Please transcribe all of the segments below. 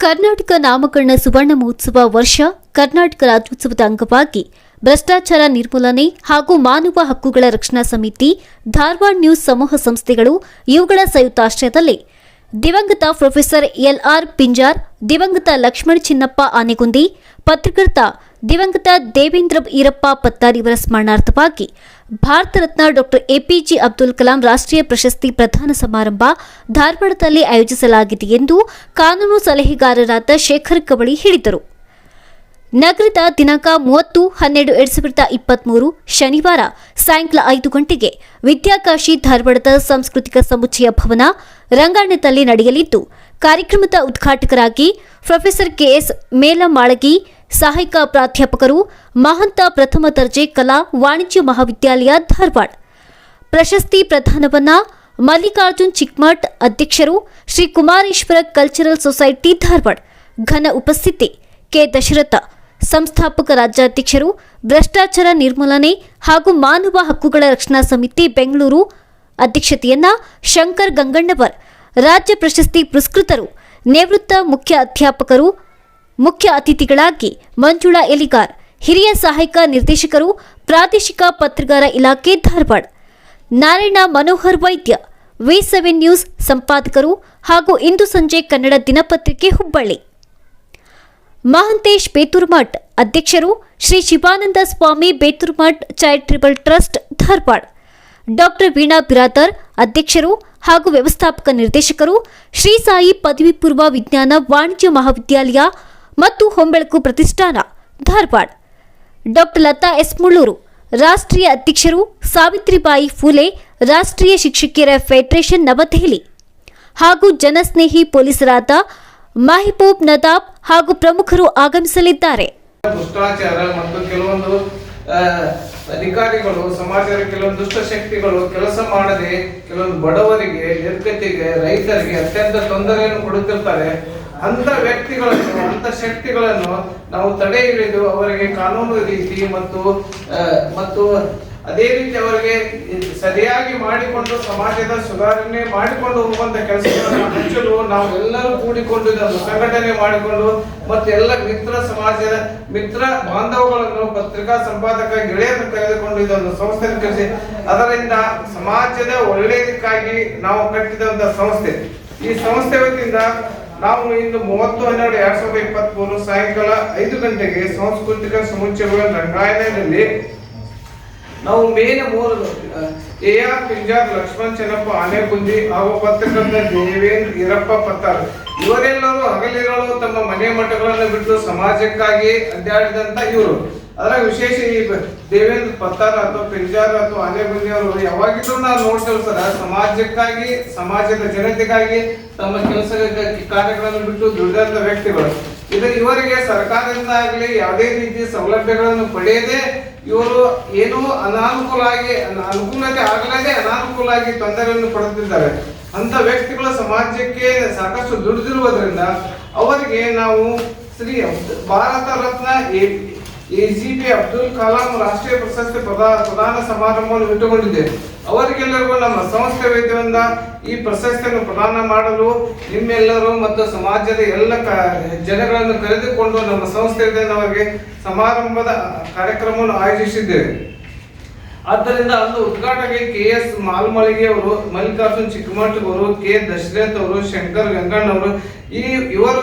ಕರ್ನಾಟಕ ನಾಮಕರಣ ಸುವರ್ಣ ಮಹೋತ್ಸವ ವರ್ಷ ಕರ್ನಾಟಕ ರಾಜ್ಯೋತ್ಸವದ ಅಂಗವಾಗಿ ಭ್ರಷ್ಟಾಚಾರ ನಿರ್ಮೂಲನೆ ಹಾಗೂ ಮಾನವ ಹಕ್ಕುಗಳ ರಕ್ಷಣಾ ಸಮಿತಿ ಧಾರವಾಡ ನ್ಯೂಸ್ ಸಮೂಹ ಸಂಸ್ಥೆಗಳು ಇವುಗಳ ಸಂಯುಕ್ತಾಶ್ರಯದಲ್ಲಿ ದಿವಂಗತ ಪ್ರೊಫೆಸರ್ ಎಲ್ಆರ್ ಪಿಂಜಾರ್, ದಿವಂಗತ ಲಕ್ಷ್ಮಣ್ ಚಿನ್ನಪ್ಪ ಆನೆಗುಂದಿ, ಪತ್ರಕರ್ತ ದಿವಂಗತ ದೇವೇಂದ್ರ ಈರಪ್ಪ ಪತ್ತಾರ್ ಇವರ ಸ್ಮರಣಾರ್ಥವಾಗಿ ಭಾರತ ರತ್ನ ಡಾಕ್ಟರ್ ಎಪಿಜೆ ಅಬ್ದುಲ್ ಕಲಾಂ ರಾಷ್ಟ್ರೀಯ ಪ್ರಶಸ್ತಿ ಪ್ರದಾನ ಸಮಾರಂಭ ಧಾರವಾಡದಲ್ಲಿ ಆಯೋಜಿಸಲಾಗಿದೆ ಎಂದು ಕಾನೂನು ಸಲಹೆಗಾರರಾದ ಶೇಖರ್ ಕವಳಿ ಹೇಳಿದರು. ನಗರದ ದಿನಾಂಕ ಮೂವತ್ತು, ಹನ್ನೆರಡು, ಎರಡ್ ಸಾವಿರದ ಇಪ್ಪತ್ಮೂರು ಶನಿವಾರ ಸಾಯಂಕಾಲ ಐದು ಗಂಟೆಗೆ ವಿದ್ಯಾಕಾಶಿ ಧಾರವಾಡದ ಸಾಂಸ್ಕೃತಿಕ ಸಮುಚ್ಚಯ ಭವನ ರಂಗಾಯಣದಲ್ಲಿ ನಡೆಯಲಿದ್ದು, ಕಾರ್ಯಕ್ರಮದ ಉದ್ಘಾಟಕರಾಗಿ ಪ್ರೊಫೆಸರ್ ಕೆಎಸ್ ಮೇಲಮಾಳಗಿ, ಸಹಾಯಕ ಪ್ರಾಧ್ಯಾಪಕರು, ಮಹಂತ ಪ್ರಥಮ ದರ್ಜೆ ಕಲಾ ವಾಣಿಜ್ಯ ಮಹಾವಿದ್ಯಾಲಯ ಧಾರವಾಡ. ಪ್ರಶಸ್ತಿ ಪ್ರಧಾನವನ್ನ ಮಲ್ಲಿಕಾರ್ಜುನ್ ಚಿಕ್ಮಠ್ ಅಧ್ಯಕ್ಷರು ಶ್ರೀ ಕುಮಾರೇಶ್ವರ ಕಲ್ಚರಲ್ ಸೊಸೈಟಿ ಧಾರವಾಡ. ಘನ ಉಪಸ್ಥಿತಿ ಕೆ. ದಶರಥ ಸಂಸ್ಥಾಪಕ ರಾಜ್ಯಾಧ್ಯಕ್ಷರು, ಭ್ರಷ್ಟಾಚಾರ ನಿರ್ಮೂಲನೆ ಹಾಗೂ ಮಾನವ ಹಕ್ಕುಗಳ ರಕ್ಷಣಾ ಸಮಿತಿ ಬೆಂಗಳೂರು, ಅಧ್ಯಕ್ಷತೆಯನ್ನ ಶಂಕರ್ ಗಂಗಣ್ಣವರ್, ರಾಜ್ಯ ಪ್ರಶಸ್ತಿ ಪುರಸ್ಕೃತರು, ನಿವೃತ್ತ ಮುಖ್ಯ ಅಧ್ಯಾಪಕರು, ಮುಖ್ಯ ಅತಿಥಿಗಳಾಗಿ ಮಂಜುಳಾ ಎಲಿಗಾರ್, ಹಿರಿಯ ಸಹಾಯಕ ನಿರ್ದೇಶಕರು, ಪ್ರಾದೇಶಿಕ ಪತ್ರಗಾರ ಇಲಾಖೆ ಧಾರವಾಡ, ನಾರಾಯಣ ಮನೋಹರ್ ವೈದ್ಯ, ವಿ ಸೆವೆನ್ ನ್ಯೂಸ್ ಸಂಪಾದಕರು ಹಾಗೂ ಇಂದು ಸಂಜೆ ಕನ್ನಡ ದಿನಪತ್ರಿಕೆ ಹುಬ್ಬಳ್ಳಿ. ಮಹಂತೇಶ್ ಬೇತುರ್ಮಠ್ ಅಧ್ಯಕ್ಷರು Shri Shivananda Swami Beturmath charitable trust Dharwad. Doctor Veena Biradar ಅಧ್ಯಕ್ಷರು ಹಾಗೂ ವ್ಯವಸ್ಥಾಪಕ ನಿರ್ದೇಶಕರು ಶ್ರೀ ಸಾಯಿ ಪದವಿ ಪೂರ್ವ ವಿಜ್ಞಾನ ವಾಣಿಜ್ಯ ಮಹಾವಿದ್ಯಾಲಯ ಮತ್ತು ಹೊಂಬೆಳಕು ಪ್ರತಿಷ್ಠಾನ ಧಾರವಾಡ. ಡಾಕ್ಟರ್ ಲತಾ ಎಸ್ ಮುಳ್ಳೂರು ರಾಷ್ಟ್ರೀಯ ಅಧ್ಯಕ್ಷರು ಸಾವಿತ್ರಿಬಾಯಿ ಫೂಲೆ ರಾಷ್ಟ್ರೀಯ ಶಿಕ್ಷಕಿಯರ ಫೆಡರೇಷನ್ ನವದೆಹಲಿ ಹಾಗೂ ಜನಸ್ನೇಹಿ ಪೊಲೀಸರಾದ ಮಹಿಬೂಬ್ ನದಾಬ್ ಹಾಗೂ ಪ್ರಮುಖರು ಆಗಮಿಸಲಿದ್ದಾರೆ. ಭ್ರಷ್ಟಾಚಾರ ಮತ್ತು ಕೆಲವೊಂದು ಅಧಿಕಾರಿಗಳು, ಸಮಾಜದ ಕೆಲವೊಂದು ದುಷ್ಟ ಶಕ್ತಿಗಳು ಕೆಲಸ ಮಾಡದೆ ಕೆಲವೊಂದು ಬಡವರಿಗೆ, ನಿರ್ಗತಿಗೆ, ರೈತರಿಗೆ ಅತ್ಯಂತ ತೊಂದರೆಯನ್ನು ಕೊಡುತ್ತಿರ್ತಾರೆ. ಅಂತ ವ್ಯಕ್ತಿಗಳನ್ನು ಅಂತ ಶಕ್ತಿಗಳನ್ನು ನಾವು ತಡೆ ಹಿಡಿದು ಅವರಿಗೆ ಕಾನೂನು ರೀತಿ ಮತ್ತು ಮತ್ತು ಅದೇ ರೀತಿ ಅವರಿಗೆ ಸರಿಯಾಗಿ ಮಾಡಿಕೊಂಡು ಸಮಾಜದ ಸುಧಾರಣೆ ಮಾಡಿಕೊಂಡು ಹೋಗುವಂತ ಕೆಲಸಗಳನ್ನು ಹಂಚಲು ನಾವು ಎಲ್ಲರೂ ಕೂಡಿಕೊಂಡು ಇದನ್ನು ಸಂಘಟನೆ ಮಾಡಿಕೊಂಡು ಮತ್ತೆ ಎಲ್ಲ ಮಿತ್ರ ಸಮಾಜದ ಮಿತ್ರ ಬಾಂಧವಗಳನ್ನು ಪತ್ರಿಕಾ ಸಂಪಾದಕ ಗೆಳೆಯರನ್ನು ಕರೆದುಕೊಂಡು ಇದೊಂದು ಸಂಸ್ಥೆ ಕಲಿಸಿ ಅದರಿಂದ ಸಮಾಜದ ಒಳ್ಳೆಯದಕ್ಕಾಗಿ ನಾವು ಕಟ್ಟಿದಂತ ಸಂಸ್ಥೆ. ಈ ಸಂಸ್ಥೆ ವತಿಯಿಂದ ನಾವು ಇಂದು ಮೂವತ್ತು, ಹನ್ನೆರಡು, ಎರಡ್ ಸಾವಿರದ ಇಪ್ಪತ್ತ್ ಮೂರು ಸಾಯಂಕಾಲ ಐದು ಗಂಟೆಗೆ ಸಾಂಸ್ಕೃತಿಕ ಸಮುಚ್ಚಯಗಳ ರಂಗಾಯಣದಲ್ಲಿ ನಾವು ಮೇನ್ ಮೂರು ಎ ಆರ್ ಪಿಂಜಾರ್, ಲಕ್ಷ್ಮಣ್, ಚೆನ್ನಪ್ಪ ಆನೆಗುಂದಿ ಹಾಗೂ ಪತ್ರಕರ್ತ ದೇವೇಂದ್ರ, ಈರಪ್ಪ, ಪತ್ತಾರ್. ಇವರೆಲ್ಲರೂ ಹಗಲಿರಲು ತಮ್ಮ ಮನೆ ಮಠಗಳನ್ನು ಬಿಟ್ಟು ಸಮಾಜಕ್ಕಾಗಿ ಅಡ್ಡಾಡಿದಂತ ಇವರು. ಅದರ ವಿಶೇಷ ಈ ದೇವೇಂದ್ರ, ಪತ್ತಾರ್ ಅಥವಾ ಪಿಂಜಾರ್ ಅಥವಾ ಆನೆಗುಂದಿ ಅವರು ಯಾವಾಗಿದ್ರು ನಾವು ನೋಡ್ತೇವೆ ಸರ್. ಸಮಾಜಕ್ಕಾಗಿ, ಸಮಾಜದ ಜನತೆಗಾಗಿ ತಮ್ಮ ಕೆಲಸ ಕಾರ್ಯಗಳನ್ನು ಬಿಟ್ಟು ದುಡಿದಂತ ವ್ಯಕ್ತಿಗಳು. ಇದು ಇವರಿಗೆ ಸರ್ಕಾರದಿಂದ ಆಗಲಿ ಯಾವುದೇ ರೀತಿ ಸೌಲಭ್ಯಗಳನ್ನು ಪಡೆಯದೆ ಇವರು ಏನು ಅನಾನುಕೂಲ ಆಗಿ ಅನ- ಅನುಕೂಲತೆ ಆಗಲಾಗೆ ಅನಾನುಕೂಲ ಆಗಿ ತೊಂದರೆಯನ್ನು ಪಡೆದಿದ್ದಾರೆ ಅಂತ ವ್ಯಕ್ತಿಗಳು ಸಮಾಜಕ್ಕೆ ಸಾಕಷ್ಟು ದುಡಿದಿರುವುದರಿಂದ ಅವರಿಗೆ ನಾವು ಶ್ರೀ ಭಾರತ ರತ್ನ ಎಜಿಪಿ ಅಬ್ದುಲ್ ಕಲಾಂ ರಾಷ್ಟ್ರೀಯ ಪ್ರಶಸ್ತಿ ಪ್ರದಾ ಪ್ರದಾನ ಸಮಾರಂಭವನ್ನು ಇಟ್ಟುಕೊಂಡಿದೆ ಅವರಿಗೆಲ್ಲರಿಗೂ ನಮ್ಮ ಸಂಸ್ಥೆ ವೈದ್ಯರಿಂದ ಈ ಪ್ರಶಸ್ತಿಯನ್ನು ಪ್ರದಾನ ಮಾಡಲು ನಿಮ್ಮೆಲ್ಲರೂ ಮತ್ತು ಸಮಾಜದ ಎಲ್ಲ ಜನಗಳನ್ನು ಕರೆದುಕೊಂಡು ನಮ್ಮ ಸಂಸ್ಥೆಯಿಂದ ಅವರಿಗೆ ಸಮಾರಂಭದ ಕಾರ್ಯಕ್ರಮವನ್ನು ಆಯೋಜಿಸಿದ್ದೇವೆ. ಆದ್ದರಿಂದ ಅಂದು ಉದ್ಘಾಟನೆಗೆ ಕೆ ಎಸ್ ಮಾಲ್ಮಳಿಗೆ ಅವರು, ಮಲ್ಲಿಕಾರ್ಜುನ್ ಚಿಕ್ಕಮಠ್ ಅವರು, ಕೆ ದಶರಥ್ ಅವರು, ಶಂಕರ್ ಗಂಗಣ್ಣ ಅವರು ಈ ಇವರು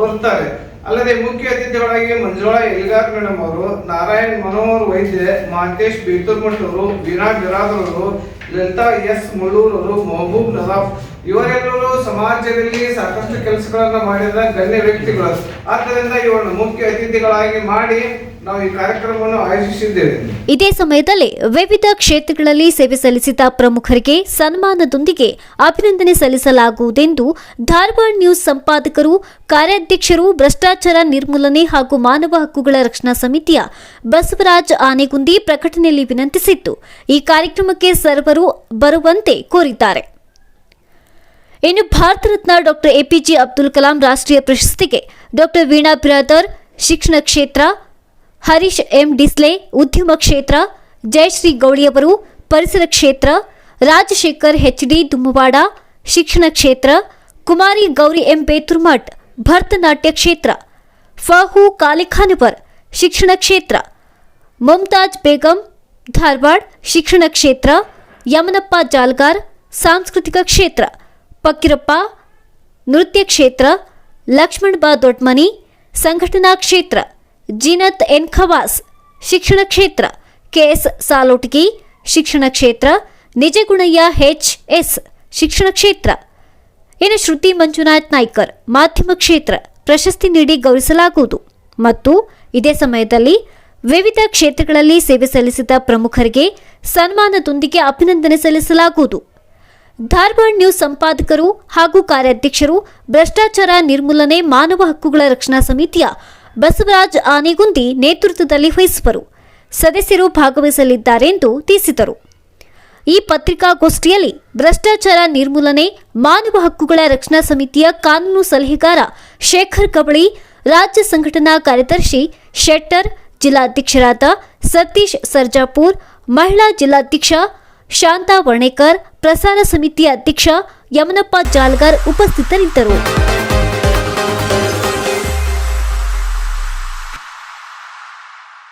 ಬರ್ತಾರೆ. ಅಲ್ಲದೆ ಮುಖ್ಯ ಅತಿಥಿಗಳಾಗಿ ಮಂಜುಳಾ ಎಲ್ಗಾರ್ ಮೇಡಮ್ ಅವರು, ನಾರಾಯಣ್ ಮನೋಹರ್ ವೈದ್ಯ ಮಹಂತೇಶ್ ಬೇತೂರ್ಮಠ್ ಅವರು ವೀರಾ ಬಿರಾದರ್ ಅವರು, ಲಲಿತಾ ಎಸ್ ಮುಳ್ಳೂರ್ ಅವರು, ಮಹಬೂಬ್ ನವಾಬ್ ಇವರೆಲ್ಲರೂ ಸಮಾಜದಲ್ಲಿ ಸಾಕಷ್ಟು ಕೆಲಸಗಳನ್ನು ಮಾಡಿದ ಗಣ್ಯ ವ್ಯಕ್ತಿಗಳು. ಆದ್ದರಿಂದ ಇವರನ್ನು ಮುಖ್ಯ ಅತಿಥಿಗಳಾಗಿ ಮಾಡಿ ನಾವು ಈ ಕಾರ್ಯಕ್ರಮವನ್ನು ಆಯೋಜಿಸಿದ್ದೇವೆ. ಇದೇ ಸಮಯದಲ್ಲಿ ವಿವಿಧ ಕ್ಷೇತ್ರಗಳಲ್ಲಿ ಸೇವೆ ಸಲ್ಲಿಸಿದ ಪ್ರಮುಖರಿಗೆ ಸನ್ಮಾನದೊಂದಿಗೆ ಅಭಿನಂದನೆ ಸಲ್ಲಿಸಲಾಗುವುದೆಂದು ಧಾರವಾಡ ನ್ಯೂಸ್ ಸಂಪಾದಕರು, ಕಾರ್ಯಾಧ್ಯಕ್ಷರು, ಭ್ರಷ್ಟಾಚಾರ ನಿರ್ಮೂಲನೆ ಹಾಗೂ ಮಾನವ ಹಕ್ಕುಗಳ ರಕ್ಷಣಾ ಸಮಿತಿಯ ಬಸವರಾಜ್ ಆನೆಗುಂದಿ ಪ್ರಕಟಣೆಯಲ್ಲಿ ವಿನಂತಿಸಿತ್ತು ಈ ಕಾರ್ಯಕ್ರಮಕ್ಕೆ ಸರ್ವರು ಬರುವಂತೆ ಕೋರಿದ್ದಾರೆ. ಇನ್ನು ಭಾರತ ರತ್ನ ಡಾಕ್ಟರ್ ಎಪಿಜೆ ಅಬ್ದುಲ್ ಕಲಾಂ ರಾಷ್ಟ್ರೀಯ ಪ್ರಶಸ್ತಿಗೆ ಡಾಕ್ಟರ್ ವೀಣಾ ಬಿರಾದರ್, ಶಿಕ್ಷಣ ಕ್ಷೇತ್ರ, ಹರೀಶ್ ಎಂ ಡಿಸ್ಲೆ, ಉದ್ಯಮ ಕ್ಷೇತ್ರ, ಜಯಶ್ರೀ ಗೌಳಿಯವರು ಪರಿಸರ ಕ್ಷೇತ್ರ, ರಾಜಶೇಖರ್ ಎಚ್ ಡಿ ದುಮ್ಮವಾಡ, ಶಿಕ್ಷಣ ಕ್ಷೇತ್ರ, ಕುಮಾರಿ ಗೌರಿ ಎಂ ಬೇತುರ್ಮಠ್ ಭರತನಾಟ್ಯ ಕ್ಷೇತ್ರ, ಫಹು ಕಾಲಿಖಾನವರ್ ಶಿಕ್ಷಣ ಕ್ಷೇತ್ರ, ಮುಮ್ತಾಜ್ ಬೇಗಂ, ಧಾರವಾಡ ಶಿಕ್ಷಣ ಕ್ಷೇತ್ರ, ಯಮನಪ್ಪ ಜಾಲ್ಗಾರ್ ಸಾಂಸ್ಕೃತಿಕ ಕ್ಷೇತ್ರ ಪಕ್ಕಿರಪ್ಪ, ನೃತ್ಯ ಕ್ಷೇತ್ರ, ಲಕ್ಷ್ಮಣ್ ಬಾ ದೊಡ್ಮನಿ, ಸಂಘಟನಾ ಕ್ಷೇತ್ರ, ಜಿನತ್ ಎನ್ ಖವಾಸ್, ಶಿಕ್ಷಣ ಕ್ಷೇತ್ರ, ಕೆಎಸ್ ಸಾಲೋಟ್ಗಿ, ಶಿಕ್ಷಣ ಕ್ಷೇತ್ರ, ನಿಜಗುಣಯ್ಯ ಎಚ್ ಎಸ್, ಶಿಕ್ಷಣ ಕ್ಷೇತ್ರ. ಇನ್ನು ಶ್ರುತಿ ಮಂಜುನಾಥ್ ನಾಯ್ಕರ್, ಮಾಧ್ಯಮ ಕ್ಷೇತ್ರ, ಪ್ರಶಸ್ತಿ ನೀಡಿ ಗೌರವಿಸಲಾಗುವುದು. ಮತ್ತು ಇದೇ ಸಮಯದಲ್ಲಿ ವಿವಿಧ ಕ್ಷೇತ್ರಗಳಲ್ಲಿ ಸೇವೆ ಸಲ್ಲಿಸಿದ ಪ್ರಮುಖರಿಗೆ ಸನ್ಮಾನದೊಂದಿಗೆ ಅಭಿನಂದನೆ ಸಲ್ಲಿಸಲಾಗುವುದು. ಧಾರವಾಡ ನ್ಯೂಸ್ ಸಂಪಾದಕರು ಹಾಗೂ ಕಾರ್ಯಾಧ್ಯಕ್ಷರು ಭ್ರಷ್ಟಾಚಾರ ನಿರ್ಮೂಲನೆ ಮಾನವ ಹಕ್ಕುಗಳ ರಕ್ಷಣಾ ಸಮಿತಿಯ ಬಸವರಾಜ್ ಆನೆಗುಂದಿ ನೇತೃತ್ವದಲ್ಲಿ ವಹಿಸುವರು. ಸದಸ್ಯರು ಭಾಗವಹಿಸಲಿದ್ದಾರೆ ಎಂದು ತಿಳಿಸಿದರು. ಈ ಪತ್ರಿಕಾಗೋಷ್ಠಿಯಲ್ಲಿ ಭ್ರಷ್ಟಾಚಾರ ನಿರ್ಮೂಲನೆ ಮಾನವ ಹಕ್ಕುಗಳ ರಕ್ಷಣಾ ಸಮಿತಿಯ ಕಾನೂನು ಸಲಹೆಗಾರ ಶೇಖರ್ ಕಬಳಿ ರಾಜ್ಯ ಸಂಘಟನಾ ಕಾರ್ಯದರ್ಶಿ ಶೆಟ್ಟರ್, ಜಿಲ್ಲಾಧ್ಯಕ್ಷರಾದ ಸತೀಶ್ ಸರ್ಜಾಪುರ್, ಮಹಿಳಾ ಜಿಲ್ಲಾಧ್ಯಕ್ಷ ಶಾಂತಾ ವರ್ಣೇಕರ್ ಪ್ರಸಾರ ಸಮಿತಿ ಅಧ್ಯಕ್ಷ ಯಮನಪ್ಪ ಜಾಲ್ಗಾರ್ ಉಪಸ್ಥಿತರಿದ್ದರು.